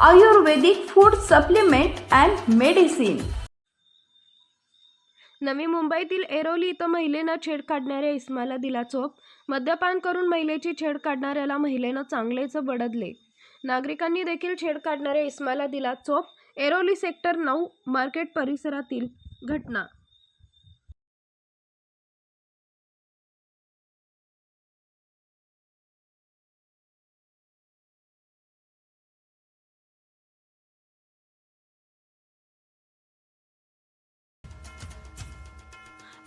Ayurvedic food supplement and medicine नवी मुंबईतील एरोली इथं महिलेनं छेड काढणाऱ्या इस्माला दिला चोप. मद्यपान करून महिलेची छेड काढणाऱ्याला महिलेनं चांगलेच बडदले. नागरिकांनी देखील छेड काढणाऱ्या इस्माला दिला चोप. एरोली सेक्टर नऊ मार्केट परिसरातील घटना.